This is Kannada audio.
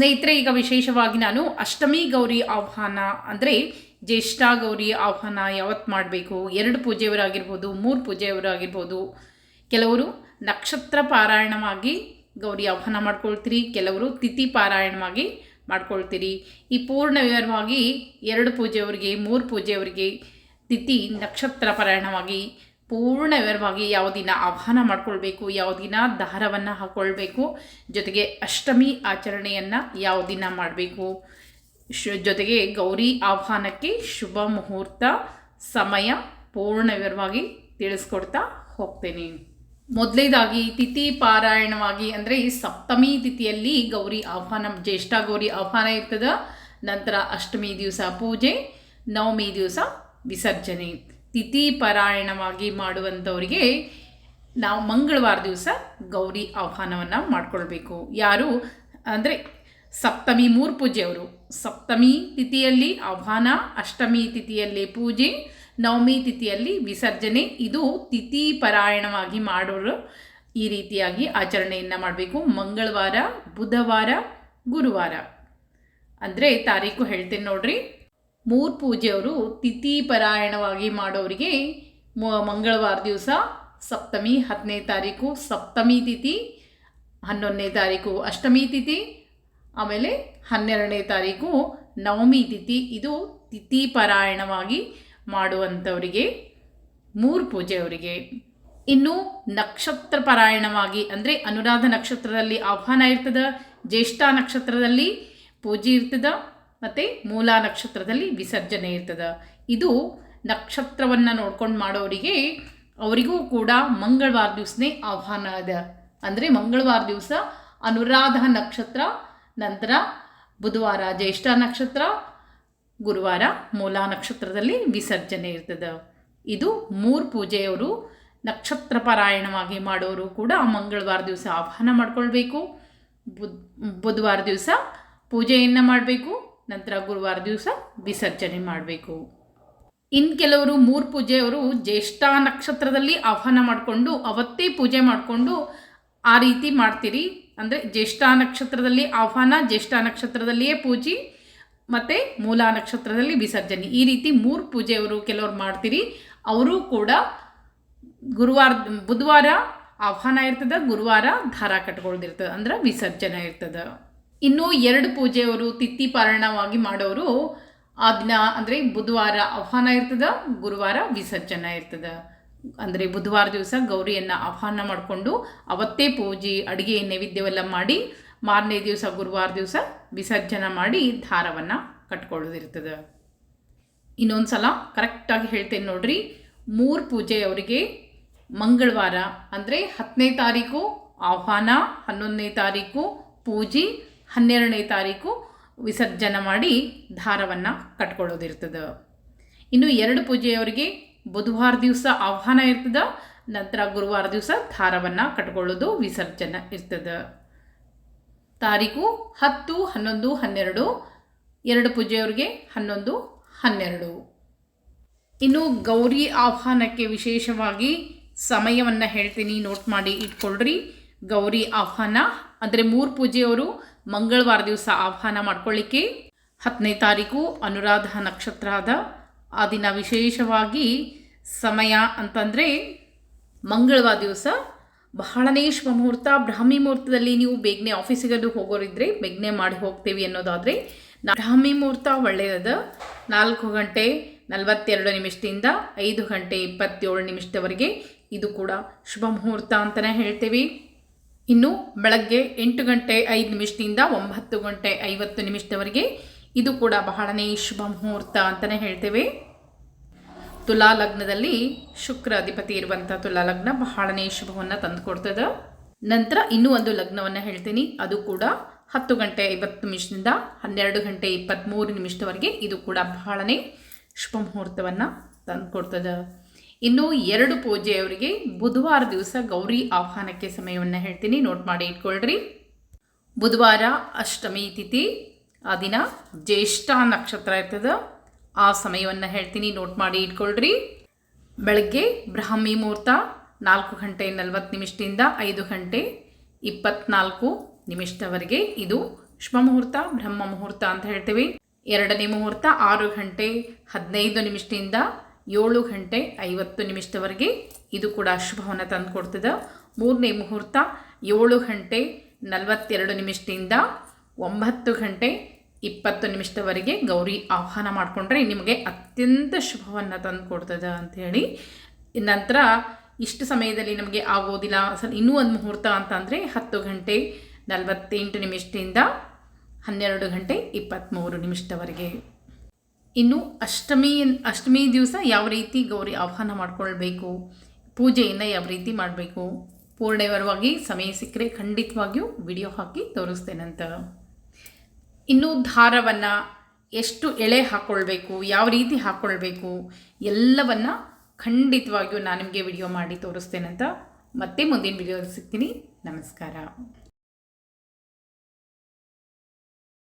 ಸ್ನೇಹಿತರೆ, ಈಗ ವಿಶೇಷವಾಗಿ ನಾನು ಅಷ್ಟಮಿ ಗೌರಿ ಆಹ್ವಾನ, ಅಂದರೆ ಜ್ಯೇಷ್ಠ ಗೌರಿ ಆಹ್ವಾನ ಯಾವತ್ತು ಮಾಡಬೇಕು? ಎರಡು ಪೂಜೆಯವರಾಗಿರ್ಬೋದು, ಮೂರು ಪೂಜೆಯವರಾಗಿರ್ಬೋದು. ಕೆಲವರು ನಕ್ಷತ್ರ ಪಾರಾಯಣವಾಗಿ ಗೌರಿ ಆಹ್ವಾನ ಮಾಡ್ಕೊಳ್ತೀರಿ, ಕೆಲವರು ತಿಥಿ ಪಾರಾಯಣವಾಗಿ ಮಾಡ್ಕೊಳ್ತೀರಿ. ಈ ಪೂರ್ಣ ವಿವರವಾಗಿ ಎರಡು ಪೂಜೆಯವರಿಗೆ, ಮೂರು ಪೂಜೆಯವರಿಗೆ ತಿಥಿ ನಕ್ಷತ್ರ ಪಾರಾಯಣವಾಗಿ ಪೂರ್ಣ ವಿವರವಾಗಿ ಯಾವ ದಿನ ಆಹ್ವಾನ ಮಾಡ್ಕೊಳ್ಬೇಕು, ಯಾವ ದಿನ ದಾರವನ್ನು ಹಾಕ್ಕೊಳ್ಬೇಕು ಜೊತೆಗೆ ಅಷ್ಟಮಿ ಆಚರಣೆಯನ್ನು ಯಾವ ದಿನ ಮಾಡಬೇಕು. ಜೊತೆಗೆ ಗೌರಿ ಆಹ್ವಾನಕ್ಕೆ ಶುಭ ಮುಹೂರ್ತ, ಸಮಯ ಪೂರ್ಣ ವಿವರವಾಗಿ ತಿಳಿಸ್ಕೊಡ್ತಾ ಹೋಗ್ತೇನೆ. ಮೊದಲೇದಾಗಿ ತಿಥಿ ಪಾರಾಯಣವಾಗಿ ಅಂದರೆ ಸಪ್ತಮಿ ತಿಥಿಯಲ್ಲಿ ಗೌರಿ ಆಹ್ವಾನ, ಜ್ಯೇಷ್ಠ ಗೌರಿ ಆಹ್ವಾನ ಇರ್ತದೆ. ನಂತರ ಅಷ್ಟಮಿ ದಿವಸ ಪೂಜೆ, ನವಮಿ ದಿವಸ ವಿಸರ್ಜನೆ. ತಿಥಿ ಪಾರಾಯಣವಾಗಿ ಮಾಡುವಂಥವರಿಗೆ ನಾವು ಮಂಗಳವಾರ ದಿವಸ ಗೌರಿ ಆಹ್ವಾನವನ್ನು ಮಾಡಿಕೊಳ್ಬೇಕು. ಯಾರು? ಅಂದರೆ ಸಪ್ತಮಿ ಮೂರು ಪೂಜೆಯವರು ಸಪ್ತಮಿ ತಿಥಿಯಲ್ಲಿ ಆಹ್ವಾನ, ಅಷ್ಟಮಿ ತಿಥಿಯಲ್ಲಿ ಪೂಜೆ, ನವಮಿ ತಿಥಿಯಲ್ಲಿ ವಿಸರ್ಜನೆ. ಇದು ತಿಥಿ ಪರಾಯಣವಾಗಿ ಮಾಡೋರು ಈ ರೀತಿಯಾಗಿ ಆಚರಣೆಯನ್ನು ಮಾಡಬೇಕು. ಮಂಗಳವಾರ, ಬುಧವಾರ, ಗುರುವಾರ. ಅಂದರೆ ತಾರೀಕು ಹೇಳ್ತೇನೆ ನೋಡ್ರಿ. ಮೂರು ಪೂಜೆಯವರು ತಿಥಿ ಪರಾಯಣವಾಗಿ ಮಾಡೋರಿಗೆ ಮಂಗಳವಾರ ದಿವಸ ಸಪ್ತಮಿ ಹತ್ತನೇ ತಾರೀಕು ಸಪ್ತಮಿ ತಿಥಿ, ಹನ್ನೊಂದನೇ ತಾರೀಕು ಅಷ್ಟಮಿ ತಿಥಿ, ಆಮೇಲೆ ಹನ್ನೆರಡನೇ ತಾರೀಕು ನವಮಿ ತಿಥಿ. ಇದು ತಿಥಿ ಪರಾಯಣವಾಗಿ ಮಾಡುವಂಥವರಿಗೆ, ಮೂರು ಪೂಜೆಯವರಿಗೆ ಇನ್ನು ನಕ್ಷತ್ರ ಪರಾಯಣವಾಗಿ ಅಂದರೆ ಅನುರಾಧ ನಕ್ಷತ್ರದಲ್ಲಿ ಆಹ್ವಾನ ಇರ್ತದೆ, ಜ್ಯೇಷ್ಠ ನಕ್ಷತ್ರದಲ್ಲಿ ಪೂಜೆ ಇರ್ತದ ಮತ್ತು ಮೂಲ ನಕ್ಷತ್ರದಲ್ಲಿ ವಿಸರ್ಜನೆ ಇರ್ತದೆ. ಇದು ನಕ್ಷತ್ರವನ್ನು ನೋಡ್ಕೊಂಡು ಮಾಡೋರಿಗೆ ಅವರಿಗೂ ಕೂಡ ಮಂಗಳವಾರ ದಿವಸನೇ ಆಹ್ವಾನ ಅದ. ಅಂದರೆ ಮಂಗಳವಾರ ದಿವಸ ಅನುರಾಧ ನಕ್ಷತ್ರ, ನಂತರ ಬುಧವಾರ ಜ್ಯೇಷ್ಠ ನಕ್ಷತ್ರ, ಗುರುವಾರ ಮೂಲ ನಕ್ಷತ್ರದಲ್ಲಿ ವಿಸರ್ಜನೆ ಇರ್ತದೆ. ಇದು ಮೂರು ಪೂಜೆಯವರು ನಕ್ಷತ್ರ ಪಾರಾಯಣವಾಗಿ ಮಾಡೋರು ಕೂಡ ಮಂಗಳವಾರ ದಿವಸ ಆಹ್ವಾನ ಮಾಡ್ಕೊಳ್ಬೇಕು. ಬುಧ್, ಬುಧವಾರ ದಿವಸ ಪೂಜೆಯನ್ನು ಮಾಡಬೇಕು. ನಂತರ ಗುರುವಾರ ದಿವಸ ವಿಸರ್ಜನೆ ಮಾಡಬೇಕು. ಇನ್ನು ಕೆಲವರು ಮೂರು ಪೂಜೆಯವರು ಜ್ಯೇಷ್ಠ ನಕ್ಷತ್ರದಲ್ಲಿ ಆಹ್ವಾನ ಮಾಡಿಕೊಂಡು ಅವತ್ತೇ ಪೂಜೆ ಮಾಡಿಕೊಂಡು ಆ ರೀತಿ ಮಾಡ್ತೀರಿ. ಅಂದರೆ ಜ್ಯೇಷ್ಠ ನಕ್ಷತ್ರದಲ್ಲಿ ಆಹ್ವಾನ, ಜ್ಯೇಷ್ಠ ನಕ್ಷತ್ರದಲ್ಲಿಯೇ ಪೂಜೆ, ಮತ್ತು ಮೂಲ ನಕ್ಷತ್ರದಲ್ಲಿ ವಿಸರ್ಜನೆ. ಈ ರೀತಿ ಮೂರು ಪೂಜೆಯವರು ಕೆಲವರು ಮಾಡ್ತೀರಿ. ಅವರು ಕೂಡ ಗುರುವಾರ, ಬುಧವಾರ ಆಹ್ವಾನ ಇರ್ತದೆ, ಗುರುವಾರ ದಾರ ಕಟ್ಕೊಳ್ದಿರ್ತದೆ, ಅಂದ್ರೆ ವಿಸರ್ಜನೆ ಇರ್ತದೆ. ಇನ್ನು ಎರಡು ಪೂಜೆಯವರು ತಿಥಿ ಪಾರಾಯಣವಾಗಿ ಮಾಡೋರು. ಆ ದಿನ ಅಂದರೆ ಬುಧವಾರ ಆಹ್ವಾನ ಇರ್ತದೆ, ಗುರುವಾರ ವಿಸರ್ಜನೆ ಇರ್ತದೆ. ಅಂದರೆ ಬುಧವಾರ ದಿವಸ ಗೌರಿಯನ್ನು ಆಹ್ವಾನ ಮಾಡಿಕೊಂಡು ಅವತ್ತೇ ಪೂಜೆ, ಅಡುಗೆ, ನೈವೇದ್ಯವೆಲ್ಲ ಮಾಡಿ ಮಾರನೇ ದಿವಸ ಗುರುವಾರ ದಿವಸ ವಿಸರ್ಜನೆ ಮಾಡಿ ದಾರವನ್ನು ಕಟ್ಕೊಳ್ಳೋದಿರ್ತದೆ. ಇನ್ನೊಂದು ಸಲ ಕರೆಕ್ಟಾಗಿ ಹೇಳ್ತೇನೆ ನೋಡ್ರಿ, ಮೂರು ಪೂಜೆ ಅವರಿಗೆ ಮಂಗಳವಾರ ಅಂದರೆ ಹತ್ತನೇ ತಾರೀಕು ಆಹ್ವಾನ, ಹನ್ನೊಂದನೇ ತಾರೀಕು ಪೂಜೆ ಹನ್ನೆರಡನೇ ತಾರೀಕು ವಿಸರ್ಜನೆ ಮಾಡಿ ದಾರವನ್ನು ಕಟ್ಕೊಳ್ಳೋದಿರ್ತದೆ. ಇನ್ನು ಎರಡು ಪೂಜೆಯವರಿಗೆ ಬುಧವಾರ ದಿವಸ ಆಹ್ವಾನ ಇರ್ತದೆ, ನಂತರ ಗುರುವಾರ ದಿವಸ ದಾರವನ್ನು ಕಟ್ಕೊಳ್ಳೋದು ವಿಸರ್ಜನೆ ಇರ್ತದೆ. ತಾರೀಕು ಹತ್ತು, ಹನ್ನೊಂದು, ಹನ್ನೆರಡು, ಎರಡು ಪೂಜೆಯವರಿಗೆ ಹನ್ನೊಂದು, ಹನ್ನೆರಡು. ಇನ್ನು ಗೌರಿ ಆಹ್ವಾನಕ್ಕೆ ವಿಶೇಷವಾಗಿ ಸಮಯವನ್ನು ಹೇಳ್ತೀನಿ, ನೋಟ್ ಮಾಡಿ ಇಟ್ಕೊಳ್ರಿ. ಗೌರಿ ಆಹ್ವಾನ, ಅಂದರೆ ಮೂರು ಪೂಜೆಯವರು ಮಂಗಳವಾರ ದಿವಸ ಆಹ್ವಾನ ಮಾಡ್ಕೊಳ್ಳಿಕ್ಕೆ ಹತ್ತನೇ ತಾರೀಕು ಅನುರಾಧ ನಕ್ಷತ್ರ ಅದ ಆ ದಿನ ವಿಶೇಷವಾಗಿ ಸಮಯ ಅಂತಂದರೆ ಮಂಗಳವಾರ ದಿವಸ. ಬಹಳನೇ ಶುಭ ಮುಹೂರ್ತ, ಬ್ರಾಹ್ಮಿ ಮುಹೂರ್ತದಲ್ಲಿ ನೀವು ಬೇಗನೆ ಆಫೀಸಿಗೆ ಅದು ಹೋಗೋರಿದ್ರೆ ಬೇಗನೆ ಮಾಡಿ ಹೋಗ್ತೇವೆ ಅನ್ನೋದಾದರೆ ಬ್ರಾಹ್ಮಿ ಮುಹೂರ್ತ ಒಳ್ಳೆಯದ ನಾಲ್ಕು ಗಂಟೆ ನಲವತ್ತೆರಡು ನಿಮಿಷದಿಂದ ಐದು ಗಂಟೆ ಇಪ್ಪತ್ತೇಳು ನಿಮಿಷದವರೆಗೆ ಇದು ಕೂಡ ಶುಭ ಮುಹೂರ್ತ ಅಂತಲೇ ಹೇಳ್ತೇವೆ. ಇನ್ನು ಬೆಳಗ್ಗೆ ಎಂಟು ಗಂಟೆ ಐದು ನಿಮಿಷದಿಂದ ಒಂಬತ್ತು ಗಂಟೆ ಐವತ್ತು ನಿಮಿಷದವರೆಗೆ ಇದು ಕೂಡ ಬಹಳನೇ ಶುಭ ಮುಹೂರ್ತ ಅಂತಲೇ ಹೇಳ್ತೇವೆ. ತುಲಾ ಲಗ್ನದಲ್ಲಿ ಶುಕ್ರ ಅಧಿಪತಿ ಇರುವಂಥ ತುಲಾ ಲಗ್ನ ಬಹಳನೇ ಶುಭವನ್ನು ತಂದುಕೊಡ್ತದೆ. ನಂತರ ಇನ್ನೂ ಒಂದು ಲಗ್ನವನ್ನು ಹೇಳ್ತೀನಿ, ಅದು ಕೂಡ ಹತ್ತು ಗಂಟೆ ಐವತ್ತು ನಿಮಿಷದಿಂದ ಹನ್ನೆರಡು ಗಂಟೆ ಇಪ್ಪತ್ತ್ಮೂರು ನಿಮಿಷದವರೆಗೆ ಇದು ಕೂಡ ಬಹಳನೇ ಶುಭ ಮುಹೂರ್ತವನ್ನು ತಂದುಕೊಡ್ತದೆ. ಇನ್ನು ಎರಡು ಪೂಜೆ ಅವರಿಗೆ ಬುಧವಾರ ದಿವಸ ಗೌರಿ ಆಹ್ವಾನಕ್ಕೆ ಸಮಯವನ್ನು ಹೇಳ್ತೀನಿ. ನೋಟ್ ಮಾಡಿ ಇಟ್ಕೊಳ್ರಿ. ಬುಧವಾರ ಅಷ್ಟಮಿ ತಿಥಿ, ಆ ದಿನ ಜ್ಯೇಷ್ಠ ನಕ್ಷತ್ರ ಇರ್ತದೆ, ಆ ಸಮಯವನ್ನು ಹೇಳ್ತೀನಿ. ನೋಟ್ ಮಾಡಿ ಇಟ್ಕೊಳ್ರಿ. ಬೆಳಗ್ಗೆ ಬ್ರಾಹ್ಮಿ ಮುಹೂರ್ತ ನಾಲ್ಕು ಗಂಟೆ ನಲವತ್ತು ನಿಮಿಷದಿಂದ ಐದು ಗಂಟೆ ಇಪ್ಪತ್ನಾಲ್ಕು ನಿಮಿಷದವರೆಗೆ ಇದು ಶುಭ ಮುಹೂರ್ತ, ಬ್ರಹ್ಮ ಮುಹೂರ್ತ ಅಂತ ಹೇಳ್ತೀವಿ. ಎರಡನೇ ಮುಹೂರ್ತ ಆರು ಗಂಟೆ ಹದಿನೈದು ನಿಮಿಷದಿಂದ ಏಳು ಗಂಟೆ ಐವತ್ತು ನಿಮಿಷದವರೆಗೆ ಇದು ಕೂಡ ಶುಭವನ್ನು ತಂದುಕೊಡ್ತದೆ. ಮೂರನೇ ಮುಹೂರ್ತ ಏಳು ಗಂಟೆ ನಲವತ್ತೆರಡು ನಿಮಿಷದಿಂದ ಒಂಬತ್ತು ಗಂಟೆ ಇಪ್ಪತ್ತು ನಿಮಿಷದವರೆಗೆ ಗೌರಿ ಆಹ್ವಾನ ಮಾಡಿಕೊಂಡ್ರೆ ನಿಮಗೆ ಅತ್ಯಂತ ಶುಭವನ್ನು ತಂದು ಕೊಡ್ತದೆ ಅಂಥೇಳಿ ನಂತರ ಇಷ್ಟು ಸಮಯದಲ್ಲಿ ನಮಗೆ ಆಗೋದಿಲ್ಲ. ಸರ್ ಇನ್ನೂ ಒಂದು ಮುಹೂರ್ತ ಅಂತಂದರೆ ಹತ್ತು ಗಂಟೆ ನಲವತ್ತೆಂಟು ನಿಮಿಷದಿಂದ ಹನ್ನೆರಡು ಗಂಟೆ ಇಪ್ಪತ್ತ್ಮೂರು ನಿಮಿಷದವರೆಗೆ. ಇನ್ನು ಅಷ್ಟಮಿ ಅಷ್ಟಮಿ ದಿವಸ ಯಾವ ರೀತಿ ಗೌರಿ ಆಹ್ವಾನ ಮಾಡ್ಕೊಳ್ಬೇಕು, ಪೂಜೆಯನ್ನು ಯಾವ ರೀತಿ ಮಾಡಬೇಕು ಪೂರ್ಣವರವಾಗಿ ಸಮಯ ಸಿಕ್ಕರೆ ಖಂಡಿತವಾಗಿಯೂ ವಿಡಿಯೋ ಹಾಕಿ ತೋರಿಸ್ತೇನಂತ ಇನ್ನು ದಾರವನ್ನು ಎಷ್ಟು ಎಳೆ ಹಾಕ್ಕೊಳ್ಬೇಕು ಯಾವ ರೀತಿ ಹಾಕ್ಕೊಳ್ಬೇಕು ಎಲ್ಲವನ್ನು ಖಂಡಿತವಾಗಿಯೂ ನಾನು ನಿಮಗೆ ವಿಡಿಯೋ ಮಾಡಿ ತೋರಿಸ್ತೇನಂತ ಮತ್ತೆ ಮುಂದಿನ ವಿಡಿಯೋ ಸಿಗ್ತೀನಿ. ನಮಸ್ಕಾರ.